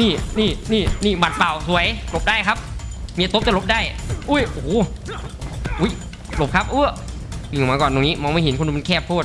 นี่นี่นี่นี่บัตรเปล่าสวยหลบได้ครับเมียตบจะหลบได้ อุ้ยโอ้โหอุ้ยหลบครับอ้อยิงมาก่อนตรงนี้มองไม่เห็นคนดูมันแคบโพด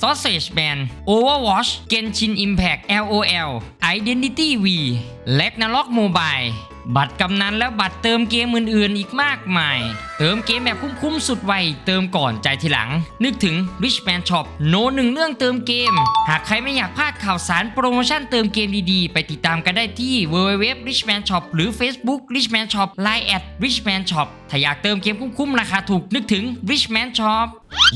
Sausage Man Overwatch Genshin Impact LOL Identity V Ragnarok Mobile บัตรกำนันและบัตรเติมเกมอื่นๆ อีกมากมาย เติมเกมแบบคุ้มๆสุดไว เติมก่อนใจทีหลัง นึกถึง Rich Man Shop โนหนึ่งเรื่องเติมเกม หากใครไม่อยากพลาดข่าวสารโปรโมชั่นเติมเกมดีๆ ไปติดตามกันได้ที่ www Rich Man Shop หรือ Facebook Rich Man Shop Line at Rich Man Shop ถ้าอยากเติมเกมคุ้มๆราคาถูกนึกถึง Rich Man Shop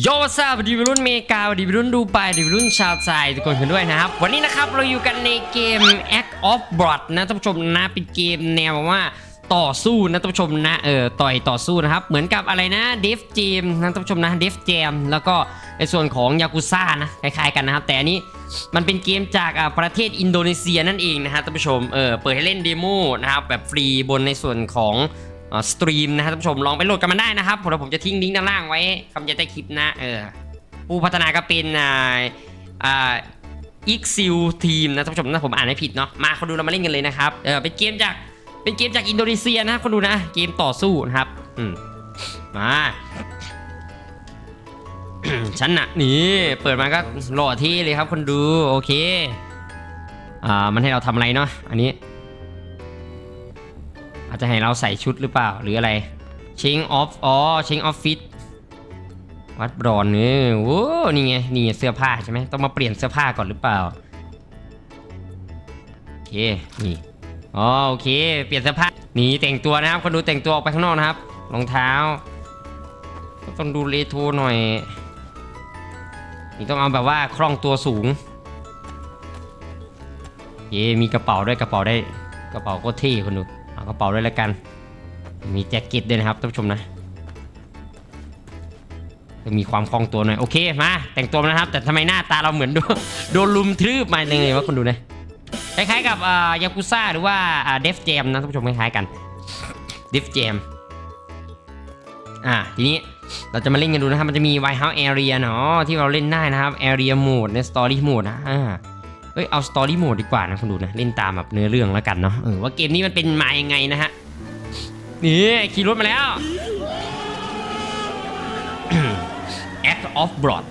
โยซาบดีวัยรุ่นเมกาดีวัยรุ่นดูไปดีวัยรุ่นชาวใจทุกคนกันด้วยนะครับ วันนี้นะครับเราอยู่กันในเกม Act of Blood นะท่านผู้ชมนะเป็นเกมแนวว่า ต่อสู้นะท่านผู้ชมนะเออต่อยต่อสู้นะครับ เหมือนกับอะไรนะเดฟเจมนะท่านผู้ชมนะเดฟเจมแล้วก็ในส่วนของยากุซ่านะคล้ายๆกันนะครับ แต่อันนี้มันเป็นเกมจากอ่าประเทศอินโดนีเซียนั่นเองนะฮะท่านผู้ชมเออเปิดให้เล่นเดโมนะครับแบบฟรีบนในส่วนของสตรีมนะครับท่านผู้ชมลองไปโหลดกันมาได้นะครับผมเดี๋ยวผมจะทิ้งลิงก์ด้านล่างไว้คำยันใต้คลิปนะเออผู้พัฒนาก็เป็นอ่าอ่าอีกซิลทีมนะท่านผู้ชมนะผมอ่านไม่ผิดเนาะมาคนดูเรามาเล่นกันเลยนะครับเออเป็นเกมจาก เป็นเกมจากอินโดนีเซียนะครับคนดูนะ เกมต่อสู้นะครับ อืม มา ฉันน่ะนี่เปิดมาก็หล่อที่เลยครับคนดูโอเค อ่า มันให้เราทำอะไรเนาะ อันนี้ อาจจะให้เราใส่ชุดหรือเปล่า หรืออะไรเชงออฟ อ๋อเชงออฟฟิศวัดบรอนเนี่ยโอ้นี่ไง นี่ไงเสื้อผ้าใช่ไหม ต้องมาเปลี่ยนเสื้อผ้าก่อนหรือเปล่า โอเค นี่ อ๋อโอเค เปลี่ยนเสื้อผ้านี่แต่งตัวนะครับ คนดูแต่งตัวออกไปข้างนอกนะครับ รองเท้าก็ต้องดูเรโทรหน่อย นี่ต้องเอาแบบว่าคล่องตัวสูง เย่มีกระเป๋าด้วยกระเป๋าได้ กระเป๋าก็เท่คนดู เอากระเป๋าด้วยแล้วกัน มีแจ็คเก็ตด้วยนะครับท่านผู้ชมนะจะมีความคล่องตัวหน่อยโอเคมาแต่งตัวนะครับ แต่ทำไมหน้าตาเราเหมือนโดนโดนลุมทืบมาเลยว่าคนดูนะ คล้ายๆกับยากุซ่าหรือว่าเดฟเจมนะท่านผู้ชมคล้ายๆกันเดฟเจมอ่าทีนี้เราจะมาเล่นกันดูนะครับ มันจะมี White House Area เนาะที่เราเล่นได้นะครับ Area Mode ใน Story Mode นะอ่าเอ้ยเอาสตอรี่โหมดดีกว่านะคุณดูนะ เล่นตามแบบเนื้อเรื่องแล้วกันเนาะเออว่าเกมนี้มันเป็นมายังไงนะฮะ นี่ ขี่รถมาแล้ว Act of Blood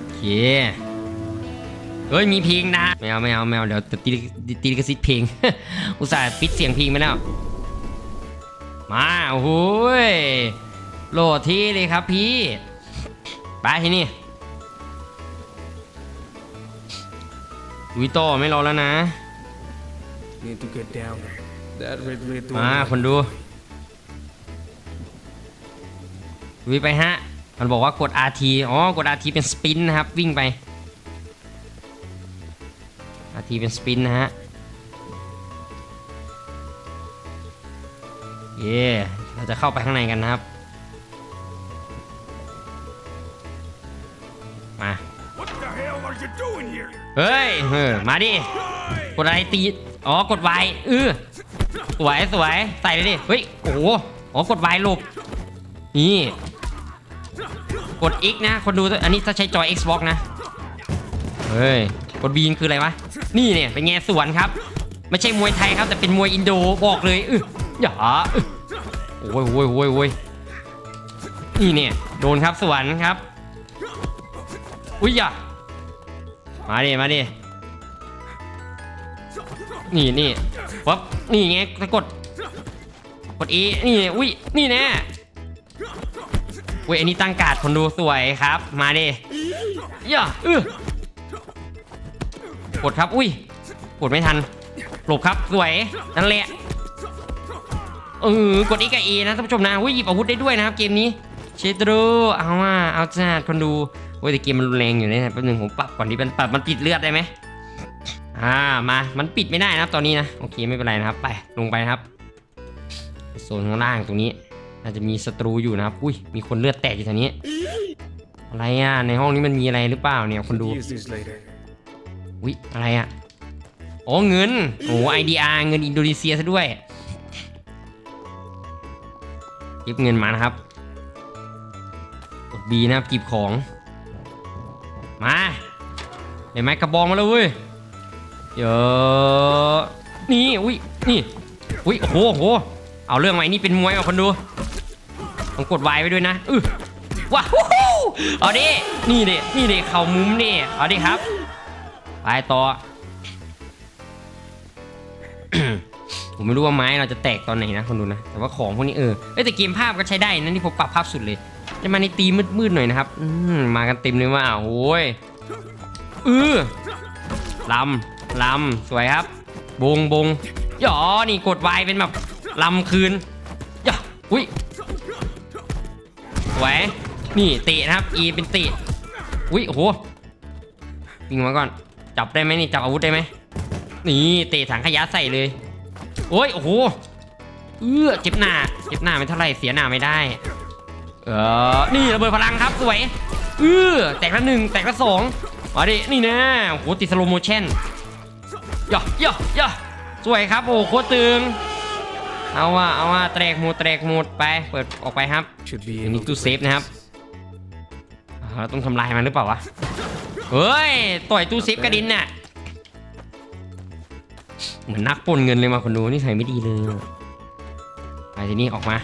โอเค เฮ้ยมีเพลงนะไม่เอาไม่เอาไม่เอาเดี๋ยวตีตีลิขสิทธิ์เพลง อุตส่าห์ปิดเสียงเพลงไปแล้ว มาโอ้โหยโหลดที่เลยครับพี่ไปที่นี่วิโต้ไม่รอแล้วนะ Need to get down there. That red red มาคนดูวิไปฮะ มันบอกว่ากด RT อ๋อ กด RT เป็นสปินนะครับ วิ่งไป RT เป็นสปินนะฮะ เย่เราจะเข้าไปข้างในกันนะครับ มา เฮ้ยเออมาดิ กดอะไรตี อ๋อ กด Y เออสวยสวย ใส่เลยดิ เฮ้ย โอ้โหอ๋อกด Y หลบนี่ กด X นะ คนดู อันนี้ถ้าใช้จอย Xbox นะ เฮ้ย กด B คืออะไรวะ นี่เนี่ยเป็นไงสวนครับ ไม่ใช่มวยไทยครับแต่เป็นมวยอินโดบอกเลยเอออย่าโอ้ยโอ้ยโอ้ยโอ้ยนี่เนี่ยโดนครับสวนครับอุ้ยอย่ามาดิมาดินี่นี่ปั๊บนี่ไงจะกดกด E นี่อุ้ยนี่แน่อุ้ยอันนี้ตั้งการ์ดคนดูสวยครับ มาดิย่าเออ กดครับ อุ้ย กดไม่ทัน หลบครับ สวย นั่นแหละ เออกด E กับ E นะท่านผู้ชมนะอุ้ยหยิบอาวุธได้ด้วยนะครับเกมนี้ เชดโรเอาว่าเอาจัดคนดูโอ้ยแต่เกมมันรุนแรงอยู่เนี่ยแป๊บนึงผมปรับก่อนดิมันปรับมันปิดเลือดได้ไหมอ่ามา มันปิดไม่ได้นะครับตอนนี้นะ โอเคไม่เป็นไรนะครับ ไป ลงไปครับ โซนข้างล่างตรงนี้น่าจจะมีศัตรูอยู่นะครับ อุ้ย มีคนเลือดแตกอยู่ทางนี้ อะไรอะ ในห้องนี้มันมีอะไรหรือเปล่าเนี่ยคนดู อุ๊ยอะไรอะโอ้เงิน โอ้ IDR เงินอินโดนีเซียซะด้วยเก็บเงินมานะครับกด B นะครับกีบของ มาเห็นไหมกระบองมาแล้วเว้ยเดี๋ยอะนี่อุ้ยนี่อุ้ยโอ้โหโหเอาเรื่องไหมนี่เป็นมวยอะคนดูต้องกดไวไว้ด้วยนะอือว้าวเอาดินี่ดินี่ดิเข่ามุมดิเอาดิครับ ไปต่อ ผมไม่รู้ว่าไม้เราจะแตกตอนไหนนะคนดูนะ แต่ว่าของพวกนี้เออเอ้ยแต่เกมภาพก็ใช้ได้นะนี่ผมปรับภาพสุดเลย จะมาในตีมืดๆหน่อยนะครับมมากันเต็มเลยว่าโอ้ยเออลำลำสวยครับ บงบงหยอนี่กดวายเป็นแบบลำคืนหยออุ้ยสวยนี่เตะนะครับ E เป็นเตะอุ้ยโอ้โหวิ่งมาก่อน จับได้ไหมนี่จับอาวุธได้ไหมนี่เตะถังขยะใส่เลยโอ้ยโอ้โหเออเจ็บหน้าเจ็บหน้าไม่เท่าไหร่เสียหน้าไม่ได้ เออนี่ระเบิดพลังครับสวยเออแตกละหนึ่งแตกละสองมาดินี่นะโอ้โหติดสโลโมชั่นย่อย่อย่อสวยครับโอ้โหโคตรตึงเอาว่าเอาว่าแตกหมดแตกหมดไปเปิดออกไปครับ Should be อัน able นี้ to ตู้เซฟนะครับอ่าเราต้องทำลายมันหรือเปล่าวะ เฮ้ย ต่อยตู้เซฟกระดินน่ะ เหมือนนักปล้นเงินเลยมาคนดูนี่ใส่ไม่ดีเลยไปทีนี้ออกมา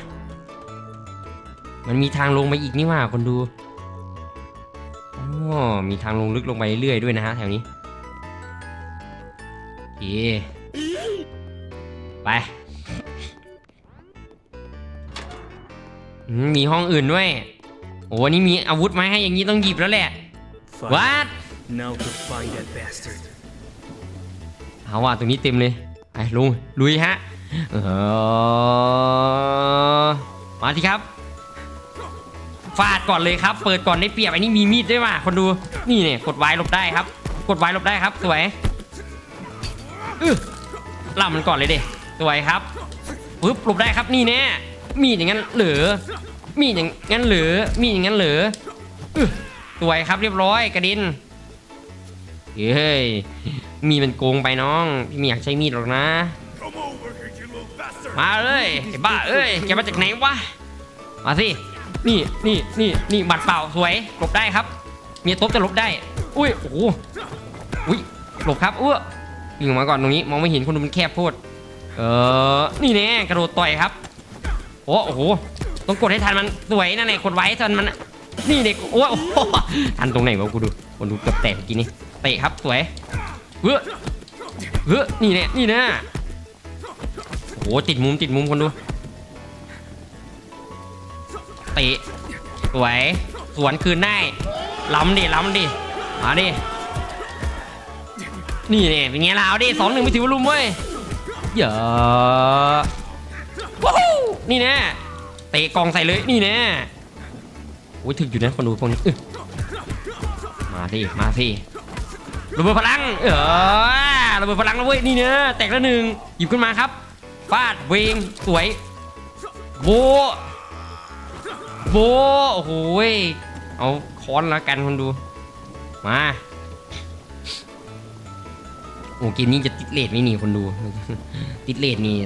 มันมีทางลงไปอีกนี่ว่าคนดูอ๋อมีทางลงลึกลงไปเรื่อยๆด้วยนะฮะแถวนี้โอเคไปอืมมีห้องอื่นด้วย โอ้นี่มีอาวุธมาให้อย่างนี้ต้องหยิบแล้วแหละ find. วัด Now to find that bastard. เอาว่ะตรงนี้เต็มเลยไปลุงลุยฮะเออมาทีครับฟาดก่อนเลยครับ เปิดก่อนได้เปรียบไอ้นี่มีมีดด้วยว่ะคนดูนี่เนี่ยกดไว้หลบได้ครับ กดไว้หลบได้ครับสวยอื้อล่ามันก่อนเลยเด็สวยครับปึ๊บหลบได้ครับนี่แน่มีดอย่างนั้นเหลือมีดอย่างนั้นเหลือมีดอย่างนั้นเหลืออื้อ สวยครับเรียบร้อยกระดินเฮ้ยมีมันโกงไปน้องพี่ไม่อยากใช้มีดหรอกนะ มาเลยไอ้บ้าเอ้ยแกมาจากไหนวะมาสินี่นี่นี่นี่บัตรเปล่าสวยหลบได้ครับ มียตบจะหลบได้ อุ้ยโอ้โหอุ้ยหลบครับเอ้อวิ่งมาก่อนตรงนี้มองไม่เห็นคนดูมันแคบโพดเออนี่แน่กระโดดต่อยครับโอ้โหต้องกดให้ทันมันสวยนั่นแหละกดไว้ให้ทันมัน นี่เด็กโอ้โหทันตรงไหนวะกูดูคนดูเกือบแตกเมื่อกี้นี้เตะครับสวยเฮ้อเฮ้อนี่แน่นี่น่โอ้โหติดมุมติดมุมคนดูเตะสวยสวนคืนได้ล้ำดิล้ำดิมาดินี่เนี่ยเป็นไงล่ะเอาดิสองหนึ่งไม่ถือว่าลุมเว้ยเยอะว้าวนี่แน่เตะกองใส่เลยนี่แน่ โอ้ยถึกอยู่นะคนดูพวกนี้มาสิมาสิระเบิดพลัง เออระเบิดพลังแล้วเว้ยนี่เนอะแตกแล้วหนึ่งหยิบขึ้นมาครับฟาดเวงสวยโบโบโอ้โหเอาค้อนแล้วกันคนดูมาโอ้เกมนี้จะติดเลทไม่หนีคนดู ติดเลทนี่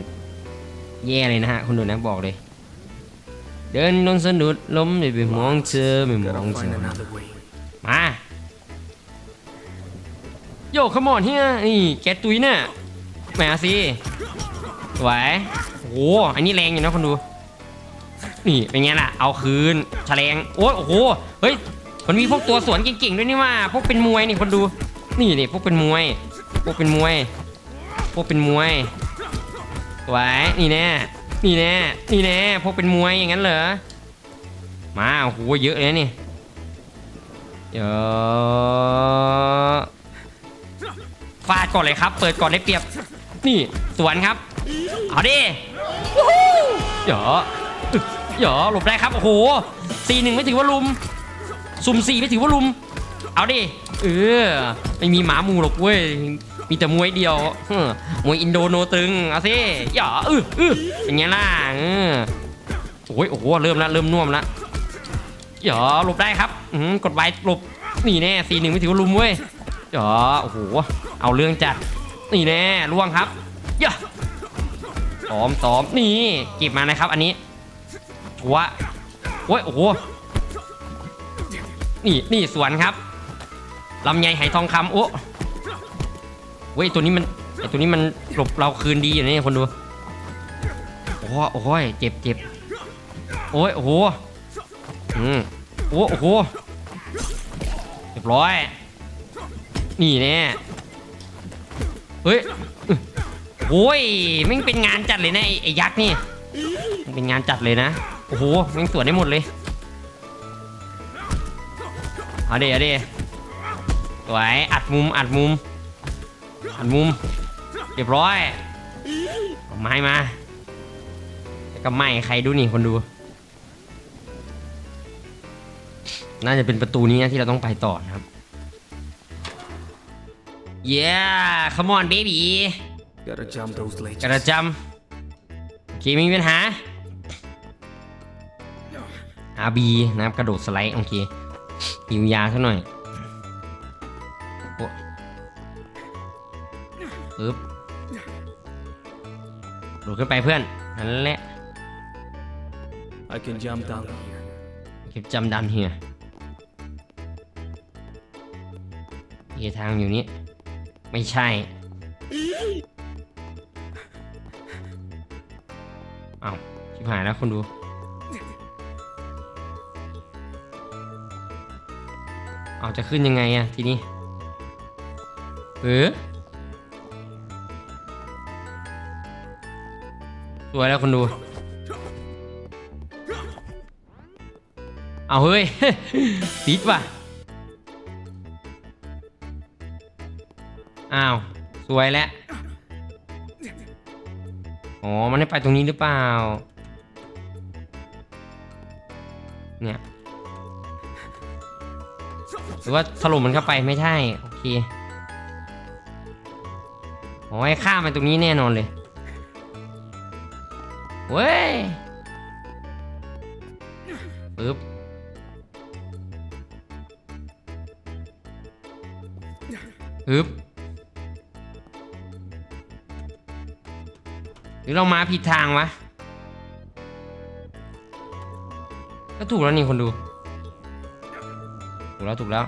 แย่เลยนะฮะคนดูนะบอกเลย เดินนนสะดุดล้มไม่ไปมองเธอไม่มองเธอมาโยกขมอนเฮียนี่แกตุยเนี่ยมาสิสวโอ้โหอันนี้แรงอยู่นะคนดู นี่เป็นไงล่ะ เอาคืนแฉลงโอ้โหเฮ้ยมันมีพวกตัวสวนเก่งๆด้วยนี่ว่าพวกเป็นมวยนี่คนดู นี่นี่พวกเป็นมวย พวกเป็นมวย พวกเป็นมวยสวนี่แน่ นี่แน่นี่แน่พวกเป็นมวยอย่างนั้นเหรอ มาโอ้โหเยอะเลยนี่เดี๋ยวฟาดก่อนเลยครับ เปิดก่อนได้เปรียบ นี่สวนครับ เอาดิวู้ฮู้เยวเดี๋ยวหลบได้ครับ โอ้โหสี่หนึ่งไม่ถือว่าลุม สุ่มสี่ไม่ถือว่าลุม เอาดิ เออ ไม่มีหมาหมูหรอกเว้ย มีแต่มวยเดียวมวยอินโดโนตึงเอาสิอย่าอื้ออื้อเป็นไงล่ะเออโอ้ยโอ้โหเริ่มล้วเริ่มน่วมล้วอย่าหลบได้ครับกดไว้หลบนี่แน่สีหนึ่งไม่ถือว่าลุมเว้ยอย่าโอ้โหเอาเรื่องจัดนี่แน่ล่วงครับอย่าซ้อมซ้อมนี่เก็บมานะครับ อันนี้ชัวโอ้ยโอ้โหนี่นี่สวนครับลำไยไหทองคำโอ้ เว้ยตัวนี้มันไอตัวนี้มันหลบเราคืนดีอยู่นะเนี่ยคนดูโอ้โหโอ้ยเจ็บเจ็บโอ้ยโอ้โหอืมโอ้โอ้โหเรียบร้อย นี่แน่เฮ้ยโอ้ยม่งเป็นงานจัดเลยนะไอ้ไอ้ยักษ์นี่มันเป็นงานจัดเลยนะโอ้โหม่งสวนได้หมดเลยเอาเดี๋ยวเดี๋ยวสวยอัดมุมอัดมุม หันมุมเรียบร้อยเอาไม้มาแล้วก็ไม้ใครดูนี่คนดู น่าจะเป็นประตูนี้นะที่เราต้องไปต่อนะครับ yeah come on baby Gotta jump those ก ledges. ระจำโอเคไม่มีปัญหา RB นะครับกระโดดสไลด์โอเคหิวยาซะหน่อยโอ้ ปึ๊บโดดขึ้นไปเพื่อนนั่นแหละ I can jump down here. เก็บจำดันเฮียเอทางอยู่นี้ ไม่ใช่ เอาวชิบหายแล้วคนดู เอาจะขึ้นยังไงอะทีนี้เออ วยแล้วคนดู เอาเฮ้ยติดว่ะ อ้าว สวยแล้ว อ๋อ มันได้ไปตรงนี้หรือเปล่า เนี่ยหรือว่าถล่มมันเข้าไปไม่ใช่ โอเคโอ้ยข้ามไปตรงนี้แน่นอนเลย เว้ยปึ๊บปึ๊บหรือเรามาผิดทางวะก็ถูกแล้วนี่คนดู ถูกแล้วถูกแล้ว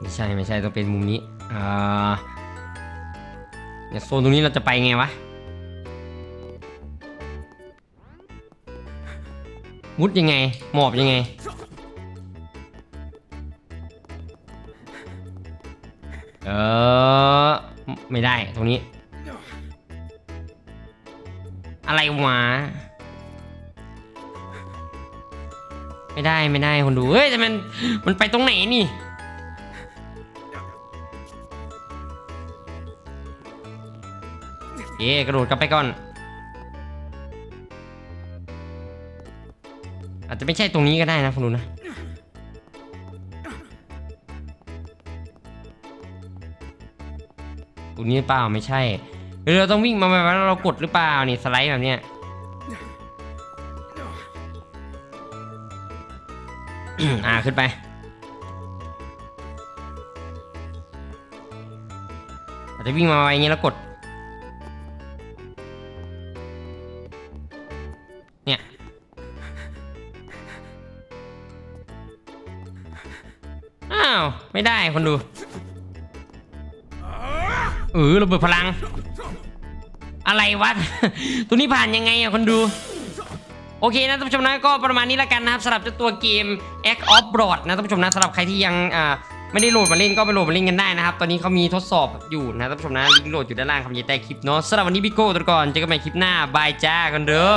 ไม่ใช่ไม่ใช่ต้องเป็นมุมนี้ อ่า เนี่ยโซนตรงนี้เราจะไปไงวะ มุดยังไง หมอบยังไง เออ ไม่ได้ตรงนี้ อะไรวะ ไม่ได้ไม่ได้คนดู เฮ้ยแต่มัน มันไปตรงไหนนี่ เอ๊กระโดดกลับไปก่อน อาจจะไม่ใช่ตรงนี้ก็ได้นะคุณดูนะตรงนี้เปล่าไม่ใช่หรือเราต้องวิ่งมาแบบว่าเรากดหรือเปล่านี่สไลด์แบบเนี้ยอ่าขึ้นไป อาจจะวิ่งมาไวอย่างเงี้แล้วกด อ้าวไม่ได้คนดูเออระเบิดพลัง อะไรวะ ตัวนี้ผ่านยังไงอะคนดู โอเคนะท่านผู้ชมนะก็ประมาณนี้ล้วกันนะครับสำหรับเจ้าตัวเกม Act of Broad นะท่านผู้ชมนะสำหรับใครที่ยังอ่าไม่ได้โหลดมาเล่นก็ไปโหลดมาเล่นกันได้นะครับ ตอนนี้เขามีทดสอบอยู่นะท่านผู้ชมนะลิงก์โหลดอยู่ด้านล่างคำยีใต้คลิปเนาะสำหรับวันนี้พี่โก้ตัวก่อนเจอกันใหม่คลิปหน้าบายจ้ากันเด้อ